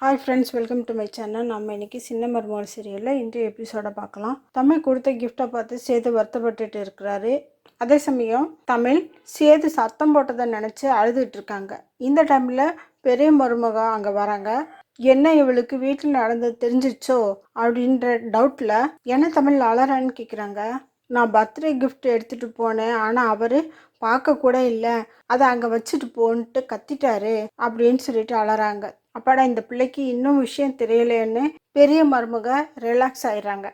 Hi friends welcome to my channel நம்ம இன்னைக்கு சின்ன மருமகள் சீரியலில் இன்றைய எபிசோடை பார்க்கலாம். தமிழ் கொடுத்த கிஃப்டை பார்த்து சேது வருத்தப்பட்டுட்டு இருக்கிறாரு. அதே சமயம் தமிழ் சேது சத்தம் போட்டதை நினச்சி அழுதுட்டு இருக்காங்க. இந்த டைமில் பெரிய மருமகம் அங்கே வராங்க. என்ன இவளுக்கு வீட்டில் நடந்தது தெரிஞ்சிச்சோ அப்படின்ற டவுட்டில் என்ன தமிழ் அலறான்னு கேட்குறாங்க நான் பர்த்டே கிஃப்ட் எடுத்துகிட்டு போனேன் ஆனால் அவர் பார்க்க கூட இல்லை. அதை அங்கே வச்சுட்டு போன்ட்டு கத்திட்டாரு அப்படின்னு சொல்லிட்டு அலறாங்க. அப்பாடா இந்த பிள்ளைக்கு இன்னும் விஷயம் தெரியலேன்னு பெரிய மருமக ரிலாக்ஸ் ஆயிடுறாங்க.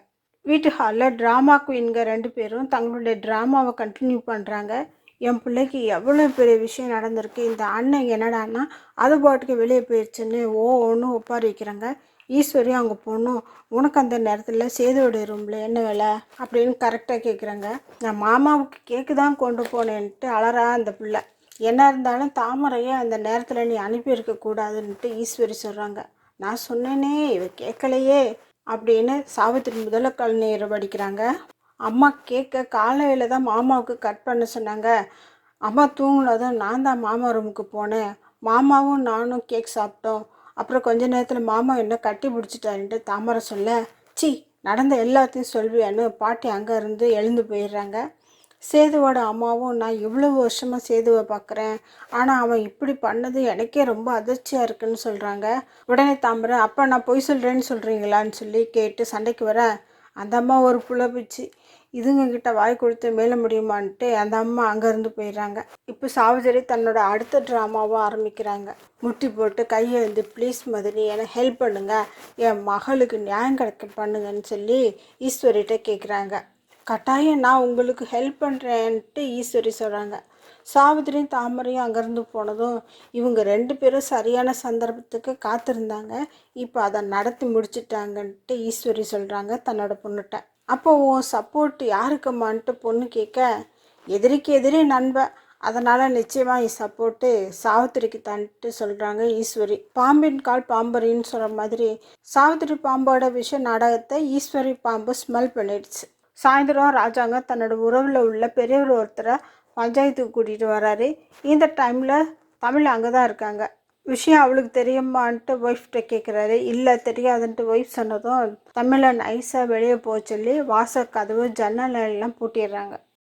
வீட்டு ஹாலில் ட்ராமா குயின்க ரெண்டு பேரும் தங்களுடைய ட்ராமாவை கண்டினியூ பண்ணுறாங்க என் பிள்ளைக்கு எவ்வளோ பெரிய விஷயம் நடந்திருக்கு இந்த அண்ணன் என்னடான்னா அது பாட்டுக்கு வெளியே போயிடுச்சுன்னு ஓ ஒன்று ஒப்பாரி வைக்கிறாங்க ஈஸ்வரி அவங்க பொண்ணும் உனக்கு அந்த நேரத்தில் சேதுவோட ரூமில் என்ன வேலை? அப்படின்னு கரெக்டாக கேட்குறாங்க நான் மாமாவுக்கு கேக்கு தான் கொண்டு போனேன்ட்டு அலறா அந்த பிள்ளை. என்ன இருந்தாலும் தாமரையை அந்த நேரத்தில் நீ அனுப்பியிருக்க கூடாதுன்ட்டு ஈஸ்வரி சொல்கிறாங்க நான் சொன்னேனே இவ கேட்கலையே அப்படின்னு சாவித்திரி முதல்ல கல்நீரை படிக்கிறாங்க அம்மா கேட்க காலையில் தான் மாமாவுக்கு கட் பண்ண சொன்னாங்க. அம்மா தூங்கினதும் நான் தான் மாமா ரூமுக்கு போனேன். மாமாவும் நானும் கேக் சாப்பிட்டோம். அப்புறம் கொஞ்ச நேரத்தில் மாமா என்ன கட்டி பிடிச்சிட்டாருன்ட்டு தாமரை சொல்ல சி நடந்த எல்லாத்தையும் சொல்வியான்னு பாட்டி அங்கே இருந்து எழுந்து போயிடுறாங்க. சேதுவோட அம்மாவும் நான் இவ்வளோ வருஷமாக சேதுவை பார்க்குறேன் ஆனால் அவன் இப்படி பண்ணது எனக்கே ரொம்ப அதிர்ச்சியாக இருக்குன்னு சொல்கிறாங்க உடனே தாமரை அப்போ நான் பொய் சொல்கிறேன்னு சொல்கிறீங்களான்னு சொல்லி கேட்டு சண்டைக்கு வர அந்த அம்மா ஒரு புலப்பிச்சு இதுங்க கிட்ட வாய் கொடுத்து மேல முடியுமான்ட்டு அந்த அம்மா அங்கேருந்து போயிடுறாங்க. இப்போ சாவித்திரி தன்னோட அடுத்த ட்ராமாவை ஆரம்பிக்கிறாங்க. முட்டி போட்டு கையை வந்து ப்ளீஸ் மதுரி எனக்கு ஹெல்ப் பண்ணுங்க. என் மகளுக்கு நியாயம் கிடைக்க பண்ணுங்கன்னு சொல்லி ஈஸ்வரிகிட்ட கேட்குறாங்க கட்டாயம் நான் உங்களுக்கு ஹெல்ப் பண்ணுறேன்ட்டு ஈஸ்வரி சொல்கிறாங்க சாவித்திரியும் தாமரையும் அங்கேருந்து போனதும் இவங்க ரெண்டு பேரும் சரியான சந்தர்ப்பத்துக்கு காத்திருந்தாங்க. இப்போ அதை நடத்தி முடிச்சிட்டாங்கன்ட்டு ஈஸ்வரி சொல்கிறாங்க தன்னோட பொண்ணுகிட்ட அப்போ உன் சப்போர்ட் யாருக்குமான்ட்டு பொண்ணு கேட்க எதிரிக்கு எதிரி நண்பன் அதனால் நிச்சயமாக என் சப்போர்ட்டு சாவித்திரிக்கு தான்ட்டு சொல்கிறாங்க ஈஸ்வரி. பாம்பின் கால் பாம்பரின்னு சொல்கிற மாதிரி சாவித்திரி பாம்போட விஷ நாடகத்தை ஈஸ்வரி பாம்பு ஸ்மெல் பண்ணிடுச்சு. சாயந்தரம் ராஜாங்க தன்னோட உறவில் உள்ள பெரியவர் ஒருத்தரை பஞ்சாயத்துக்கு கூட்டிகிட்டு வராரு. இந்த டைமில் தமிழ் அங்கே தான் இருக்காங்க. விஷயம் அவளுக்கு தெரியுமான்ட்டு ஒய்ஃப்கிட்ட கேட்குறாரு இல்லை தெரியாதுன்ட்டு ஒய்ஃப் சொன்னதும் தமிழை நைஸாக வெளியே போக சொல்லி வாசல் கதவு ஜன்னல் எல்லாம் பூட்டிடுறாங்க.